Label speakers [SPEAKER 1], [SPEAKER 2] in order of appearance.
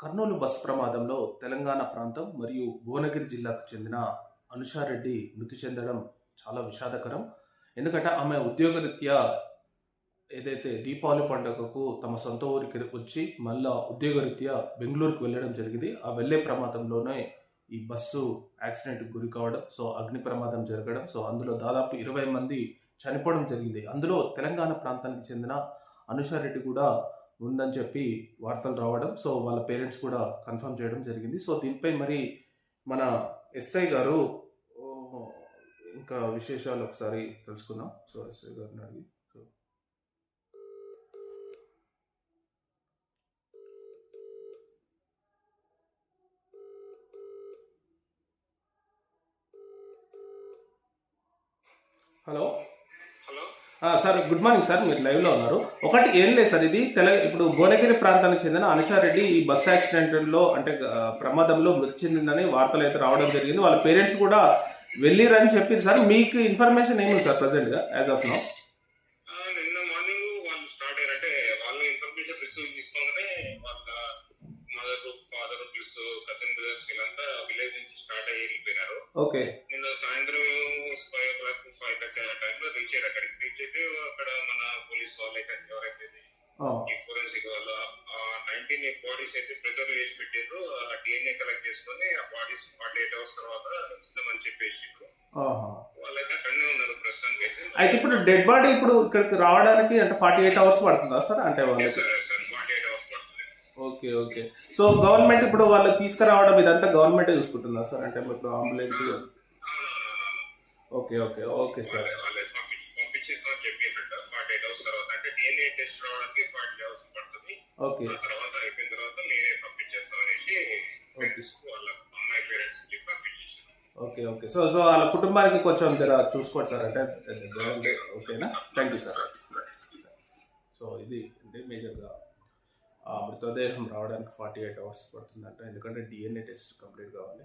[SPEAKER 1] Kurnool bus ప్రమాదంలో తెలంగాణ ప్రాంతం మరియు భువనగిరి జిల్లాకు చెందిన అనుషారెడ్డి మృతి చెందడం చాలా విషాదకరం. ఎందుకంటే ఆమె ఉద్యోగరీత్యా ఏదైతే దీపావళి పండుగకు తమ సొంత ఊరికి వచ్చి మళ్ళా ఉద్యోగరీత్యా బెంగళూరుకు వెళ్ళడం జరిగింది. ఆ వెళ్ళే ప్రమాదంలోనే ఈ బస్సు యాక్సిడెంట్కి గురి కావడం సో అగ్ని ప్రమాదం జరగడం సో అందులో దాదాపు ఇరవై మంది చనిపోవడం జరిగింది. అందులో తెలంగాణ ప్రాంతానికి చెందిన అనుషారెడ్డి కూడా ఉందని చెప్పి వార్తలు రావడం సో వాళ్ళ పేరెంట్స్ కూడా కన్ఫర్మ్ చేయడం జరిగింది. సో దీనిపై మరి మన ఎస్ఐ గారు ఇంకా విశేషాలు ఒకసారి తెలుసుకుందాం. సో ఎస్ఐ గారిని అడిగి so. Hello? Sir good morning sir మీరు లైవ్లో ఉన్నారు. ఒకటి ఏం లేదు సార్ ఇది తెల ఇప్పుడు భువనగిరి ప్రాంతానికి చెందిన అనుషారెడ్డి ఈ బస్ యాక్సిడెంట్లో అంటే ప్రమాదంలో మృతి చెందిందని వార్తలు అయితే రావడం జరిగింది. వాళ్ళ పేరెంట్స్ కూడా వెళ్ళిరని చెప్పారు సార్. మీకు ఇన్ఫర్మేషన్ ఏముంది సార్ ప్రజెంట్గా యాజ్ ఆఫ్ నో?
[SPEAKER 2] ఆ, నిన్న మార్నింగ్ వాళ్ళు స్టార్ట్ అయ్యారంటే వాళ్ళ ఇన్ఫర్మేషన్ రిసీవ్ చేసుకోగానే వాళ్ళ mother father plus cousin brothers వీళ్ళంతా విలేజ్ నుంచి స్టార్ట్ అయ్యి వెళ్ళిపోయినారు.
[SPEAKER 1] ఓకే.
[SPEAKER 2] అయ్యారు అక్కడికి అయితే అక్కడ మన పోలీస్ వాళ్ళైతే ఎవరైతే ఈ ఫోరెన్సిక్ వాళ్ళు నైన్టీన్ బాడీస్ అయితే ప్రిజర్వ్ చేసి పెట్టారు ఆ డిఎన్ఏ కలెక్ట్ చేసుకొని ఆ బాడీస్ ఫార్టీ ఎయిట్ అవర్స్ తర్వాత ఇస్తామని చెప్పేసి వాళ్ళైతే అక్కడనే ఉన్నారు ప్రస్తుతానికి
[SPEAKER 1] అయితే ఇప్పుడు డెడ్ బాడీ ఇప్పుడు ఇక్కడికి రావడానికి అంటే ఫార్టీ ఎయిట్ అవర్స్ పడుతుందా సార్? అంటే
[SPEAKER 2] ఫార్టీ ఎయిట్ అవర్స్ పడుతుంది.
[SPEAKER 1] Okay okay. సో గవర్నమెంట్ ఇప్పుడు వాళ్ళు తీసుకురావడం ఇదంతా గవర్నమెంటే చూసుకుంటుందా సార్? అంటే ఇప్పుడు ambulance okay okay okay sir.
[SPEAKER 2] చెప్పినట్టు ఫార్టీ ఎయిట్ అవర్స్ తర్వాత అంటే డిఎన్ఏ టెస్ట్ రావడానికి ఫార్టీ అవర్స్ పడుతుంది.
[SPEAKER 1] ఓకే.
[SPEAKER 2] ఆ తర్వాత అయిపోయిన తర్వాత నేనే పంపించేస్తాం అనేసి పేరెంట్స్ వాళ్ళ అమ్మాయి పేరెంట్స్కి పంపించేసాను
[SPEAKER 1] ఓకే ఓకే. సో సో వాళ్ళ కుటుంబానికి కొంచెం జర చూసుకోండి సార్ అంటే ఓకేనా? థ్యాంక్ యూ సార్ సో ఇది అంటే మేజర్గా ఆ మృతదేహం రావడానికి ఫార్టీ ఎయిట్ అవర్స్ పడుతుందంట ఎందుకంటే డిఎన్ఏ టెస్ట్ కంప్లీట్ కావాలి.